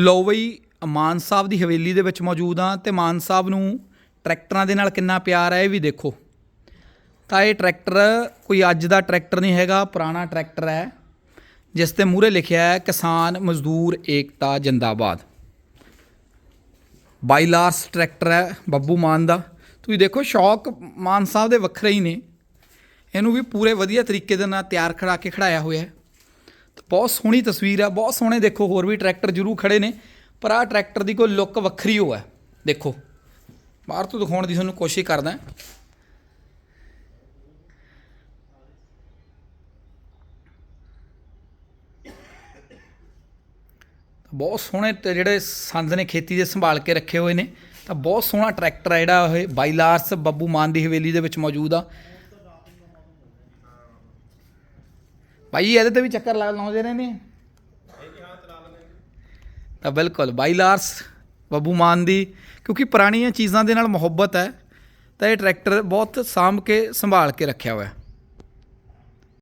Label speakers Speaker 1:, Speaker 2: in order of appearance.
Speaker 1: ਲਓ ਬਈ, ਮਾਨ ਸਾਹਿਬ ਦੀ ਹਵੇਲੀ ਦੇ ਵਿੱਚ ਮੌਜੂਦ ਆ ਤੇ ਮਾਨ ਸਾਹਿਬ ਨੂੰ ਟਰੈਕਟਰਾਂ ਦੇ ਨਾਲ ਕਿੰਨਾ ਪਿਆਰ ਹੈ ਇਹ ਵੀ ਦੇਖੋ। ਤਾਂ ਇਹ ਟਰੈਕਟਰ ਕੋਈ ਅੱਜ ਦਾ ਟਰੈਕਟਰ ਨਹੀਂ ਹੈਗਾ, ਪੁਰਾਣਾ ਟਰੈਕਟਰ ਹੈ, ਜਿਸ ਤੇ ਮੂਹਰੇ ਲਿਖਿਆ ਹੈ, ਕਿਸਾਨ ਮਜ਼ਦੂਰ ਏਕਤਾ ਜਿੰਦਾਬਾਦ। ਬਾਈਲਾਰਸ ਟਰੈਕਟਰ ਹੈ, ਬੱਬੂ ਮਾਨ ਦਾ। ਤੁਸੀਂ ਦੇਖੋ, ਸ਼ੌਕ ਮਾਨ ਸਾਹਿਬ ਦੇ ਵੱਖਰੇ ਹੀ ਨੇ। ਇਹਨੂੰ ਵੀ ਪੂਰੇ ਵਧੀਆ ਤਰੀਕੇ ਦੇ ਨਾਲ ਤਿਆਰ ਖੜਾ ਕੇ ਖੜਾਇਆ ਹੋਇਆ ਹੈ। ਬਹੁਤ ਸੋਹਣੀ ਤਸਵੀਰ ਆ, ਬਹੁਤ ਸੋਹਣੇ ਦੇਖੋ, ਹੋਰ ਵੀ ਟਰੈਕਟਰ ਜ਼ਰੂਰ ਖੜੇ ਨੇ, ਪਰ ਆਹ ਟਰੈਕਟਰ ਦੀ ਕੋਈ ਲੁੱਕ ਵੱਖਰੀ ਹੋ ਹੈ, ਦੇਖੋ। ਬਾਹਰ ਤੋਂ ਦਿਖਾਉਣ ਦੀ ਤੁਹਾਨੂੰ ਕੋਸ਼ਿਸ਼ ਕਰਦਾ ਬਹੁਤ ਸੋਹਣੇ ਜਿਹੜੇ ਸੰਦ ਨੇ ਖੇਤੀ ਦੇ ਸੰਭਾਲ ਕੇ ਰੱਖੇ ਹੋਏ ਨੇ, ਤਾਂ ਬਹੁਤ ਸੋਹਣਾ ਟਰੈਕਟਰ ਆ ਜਿਹੜਾ ਇਹ ਬਾਈਲਾਰਸ ਬੱਬੂ ਮਾਨ ਦੀ ਹਵੇਲੀ ਦੇ ਵਿੱਚ ਮੌਜੂਦ ਆ। ਭਾਈ ਇਹਦੇ ਤੇ ਵੀ ਚੱਕਰ ਲਾ ਲਾਉਂਦੇ ਰਹੇ ਨੇ ਤਾਂ ਬਿਲਕੁਲ ਬਾਈਲਾਰਸ ਬੱਬੂ ਮਾਨ ਦੀ, ਕਿਉਂਕਿ ਪੁਰਾਣੀਆਂ ਚੀਜ਼ਾਂ ਦੇ ਨਾਲ ਮੁਹੱਬਤ ਹੈ, ਤਾਂ ਇਹ ਟਰੈਕਟਰ ਬਹੁਤ ਸਾਂਭ ਕੇ, ਸੰਭਾਲ ਕੇ ਰੱਖਿਆ ਹੋਇਆ।